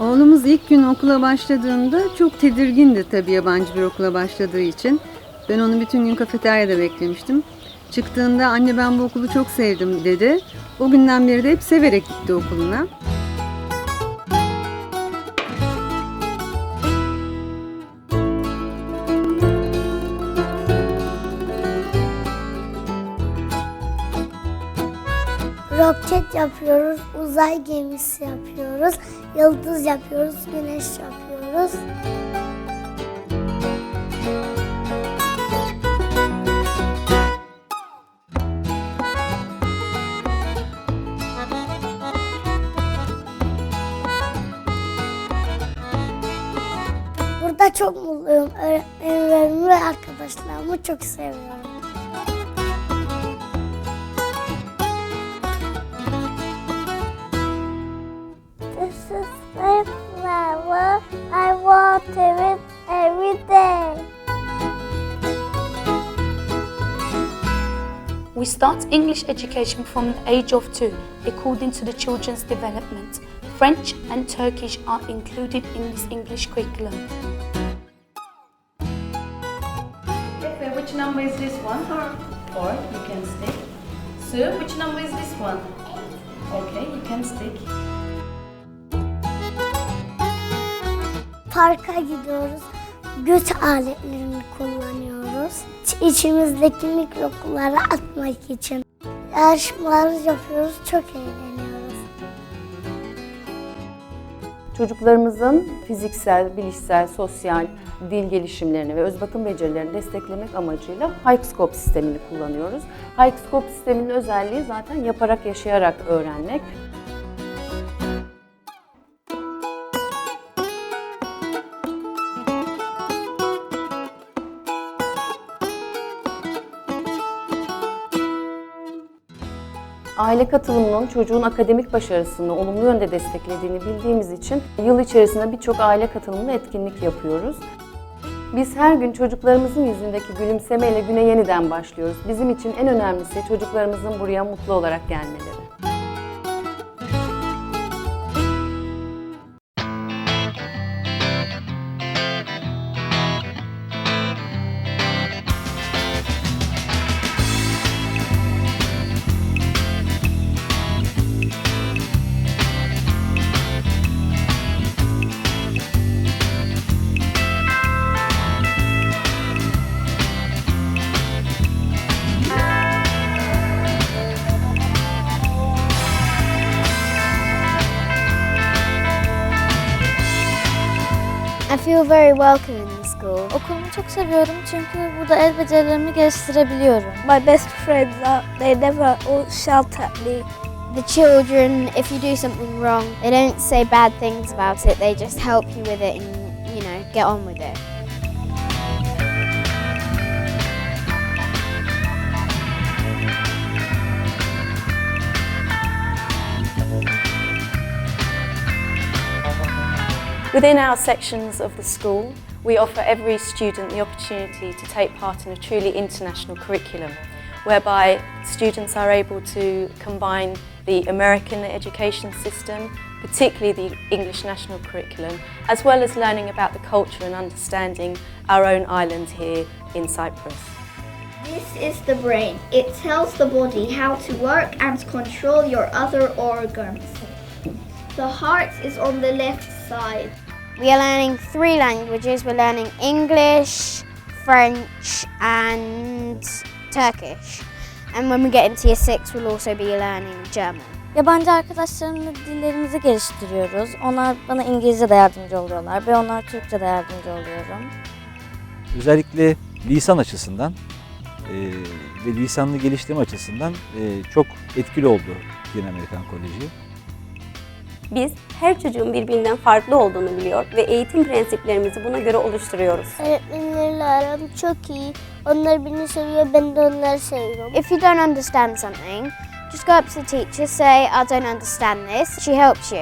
Oğlumuz ilk gün okula başladığında çok tedirgindi tabii yabancı bir okula başladığı için. Ben onu bütün gün kafeteryada beklemiştim. Çıktığında anne ben bu okulu çok sevdim dedi. O günden beri de hep severek gitti okuluna. Roket yapıyoruz, uzay gemisi yapıyoruz, yıldız yapıyoruz, güneş yapıyoruz. Burada çok mutluyum. Öğretmenlerimi ve arkadaşlarımı çok seviyorum. Water it every day. We start English education from the age of two, according to the children's development. French and Turkish are included in this English curriculum. Efe, which number is this one? Four, you can stick. Sue, which number is this one? Eight. Okay, you can stick. Parka gidiyoruz. Güç aletlerini kullanıyoruz. İç- İçimizdeki mikropları atmak için. Yarışmalar yapıyoruz. Çok eğleniyoruz. Çocuklarımızın fiziksel, bilişsel, sosyal, dil gelişimlerini ve öz bakım becerilerini desteklemek amacıyla Hikescope sistemini kullanıyoruz. Hikescope sisteminin özelliği zaten yaparak, yaşayarak öğrenmek. Aile katılımının çocuğun akademik başarısını olumlu yönde desteklediğini bildiğimiz için yıl içerisinde birçok aile katılımlı etkinlik yapıyoruz. Biz her gün çocuklarımızın yüzündeki gülümsemeyle güne yeniden başlıyoruz. Bizim için en önemlisi çocuklarımızın buraya mutlu olarak gelmeleri. I feel very welcome in the school. Okulumu çok seviyorum çünkü burada el becerilerimi geliştirebiliyorum. My best friends, are, they never all shout at me. the children, if you do something wrong, they don't say bad things about it. They just help you with it and, you know, get on with it. Within our sections of the school, we offer every student the opportunity to take part in a truly international curriculum, whereby students are able to combine the American education system, particularly the English national curriculum, as well as learning about the culture and understanding our own island here in Cyprus. This is the brain. It tells the body how to work and control your other organs. The heart is on the left side. We are learning three languages. We're learning English, French, and Turkish. And when we get into year six, we'll also be learning German. Yabancı arkadaşlarımla dillerimizi geliştiriyoruz. Onlar bana İngilizce de yardımcı oluyorlar. Ben onlar Türkçe de yardımcı oluyorum. özellikle lisan açısından e, ve lisanlı geliştirme açısından e, çok etkili oldu Yeni Amerikan Koleji. Biz her çocuğun birbirinden farklı olduğunu biliyor ve eğitim prensiplerimizi buna göre oluşturuyoruz. Öğretmenlerle aram çok iyi. Onlar beni seviyor, ben de onları seviyorum. If you don't understand something, just go up to the teacher, say, I don't understand this. She helps you.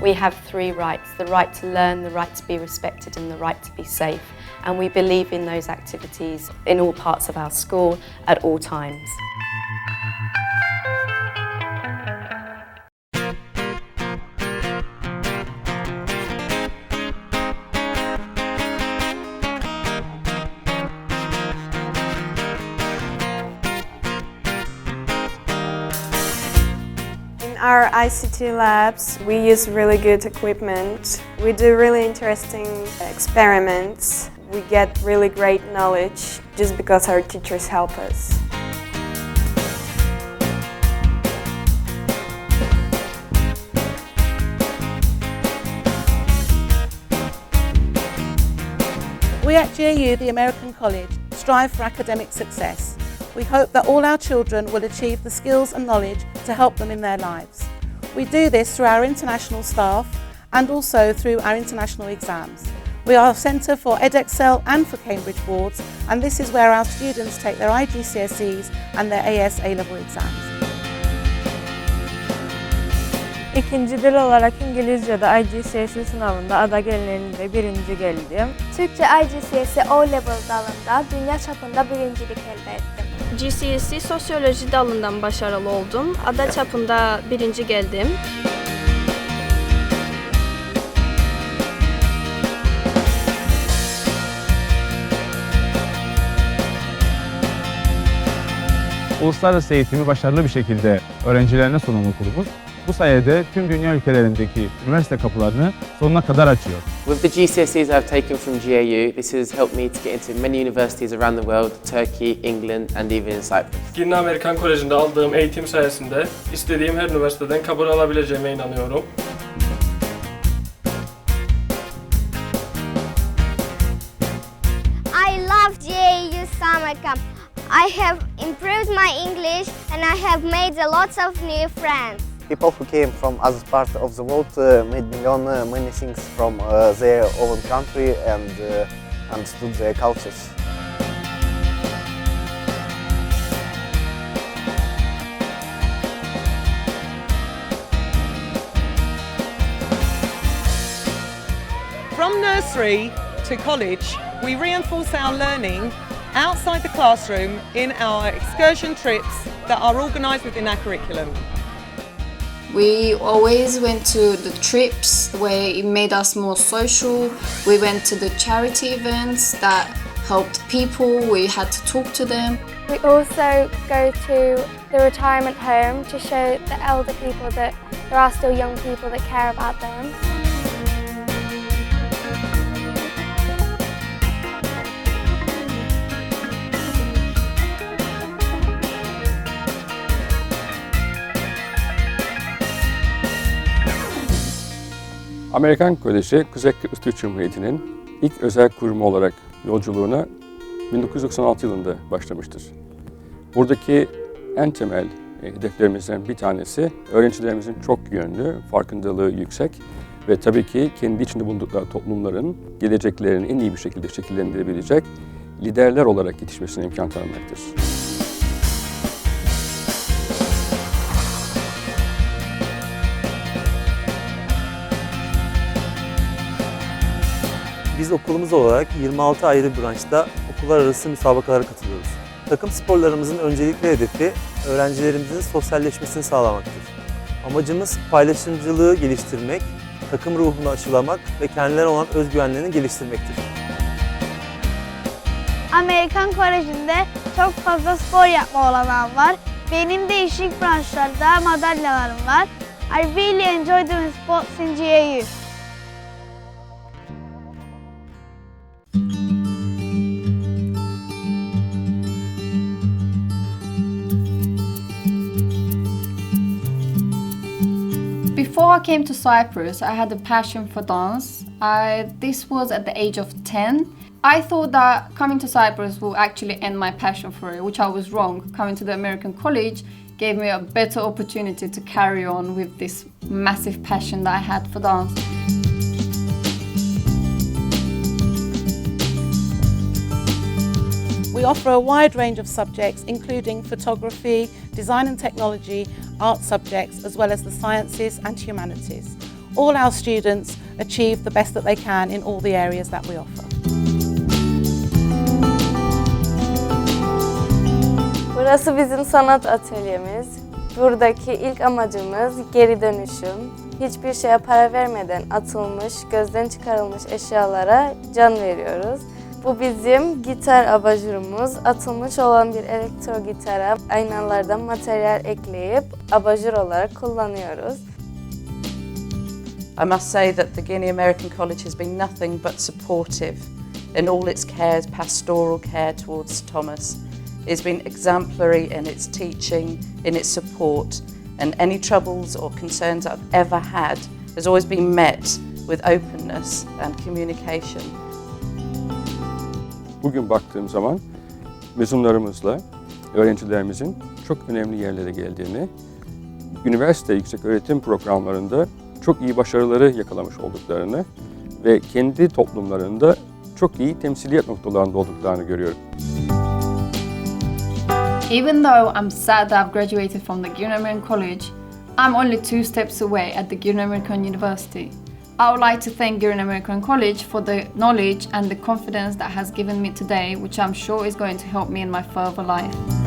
We have three rights the right to learn, the right to be respected, and the right to be safe. And we believe in those activities in all parts of our school at all times. ICT labs, we use really good equipment. We do really interesting experiments. We get really great knowledge just because our teachers help us. We at GAU, the American College, strive for academic success. We hope that all our children will achieve the skills and knowledge to help them in their lives. We do this through our international staff and also through our international exams. We are a centre for EdExcel and for Cambridge boards, and this is where our students take their IGCSEs and their AS A-level exams. İkinci dil olarak İngilizce'de IGCSE sınavında ada genelinde birinci geldim. Türkçe IGCSE O-Level dalında dünya çapında birincilik elde ettim. GCSE sosyoloji dalından başarılı oldum. Ada çapında birinci geldim. Uluslararası eğitimi başarılı bir şekilde öğrencilerine sunan okulumuz bu sayede tüm dünya ülkelerindeki üniversite kapılarını sonuna kadar açıyor. With the GCSEs I've taken from GAU, this has helped me to get into many universities around the world, Turkey, England and even in Cyprus. Girne Amerikan Koleji'nde aldığım eğitim sayesinde istediğim her üniversiteden kabul alabileceğime inanıyorum. I love GAU summer camp. I have improved my English and I have made a lot of new friends. People who came from other parts of the world uh, made learn uh, many things from uh, their own country and uh, understood their cultures. From nursery to college, we reinforce our learning outside the classroom in our excursion trips that are organised within our curriculum. We always went to the trips where it made us more social. We went to the charity events that helped people. We had to talk to them. We also go to the retirement home to show the elder people that there are still young people that care about them. Amerikan Koleji Kuzey Kıbrıs Türk Cumhuriyeti'nin ilk özel kurumu olarak yolculuğuna 1996 yılında başlamıştır. Buradaki en temel e, hedeflerimizden bir tanesi öğrencilerimizin çok yönlü, farkındalığı yüksek ve tabii ki kendi içinde bulundukları toplumların geleceklerini en iyi bir şekilde şekillendirebilecek liderler olarak yetişmesine imkan tanımaktır. Biz okulumuz olarak 26 ayrı branşta okullar arası müsabakalara katılıyoruz. Takım sporlarımızın öncelikli hedefi öğrencilerimizin sosyalleşmesini sağlamaktır. Amacımız paylaşımcılığı geliştirmek, takım ruhunu aşılamak ve kendilerine olan özgüvenlerini geliştirmektir. Amerikan Koleji'nde çok fazla spor yapma olanağım var. Benim değişik branşlarda madalyalarım var. I really enjoy doing sports in GAU. Before I came to Cyprus, I had a passion for dance. I, this was at the age of 10. I thought that coming to Cyprus will actually end my passion for it, which I was wrong. Coming to the American college gave me a better opportunity to carry on with this massive passion that I had for dance. We offer a wide range of subjects, including photography, design and technology, art subjects, as well as the sciences and humanities. All our students achieve the best that they can in all the areas that we offer. Burası bizim sanat atölyemiz. Buradaki ilk amacımız geri dönüşüm. Hiçbir şeye para vermeden atılmış, gözden çıkarılmış eşyalara can veriyoruz. Bu bizim gitar abajurumuz. Atılmış olan bir elektro gitara aynalardan materyal ekleyip abajur olarak kullanıyoruz. I must say that the Guinea American College has been nothing but supportive in all its cares, pastoral care towards Thomas. It's been exemplary in its teaching, in its support, and any troubles or concerns I've ever had has always been met with openness and communication. Bugün baktığım zaman mezunlarımızla öğrencilerimizin çok önemli yerlere geldiğini, üniversite yüksek öğretim programlarında çok iyi başarıları yakalamış olduklarını ve kendi toplumlarında çok iyi temsiliyet noktalarında olduklarını görüyorum. Even though I'm sad that I've graduated from the American College, I'm only two steps away at the American University. I would like to thank Guinea American College for the knowledge and the confidence that has given me today, which I'm sure is going to help me in my further life.